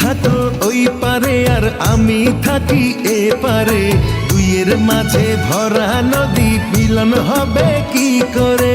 থাকো, ওই পারে আর আমি থাকি এ পারে। দুইয়ের মাঝে ভরা নদী, মিলন হবে কি করে?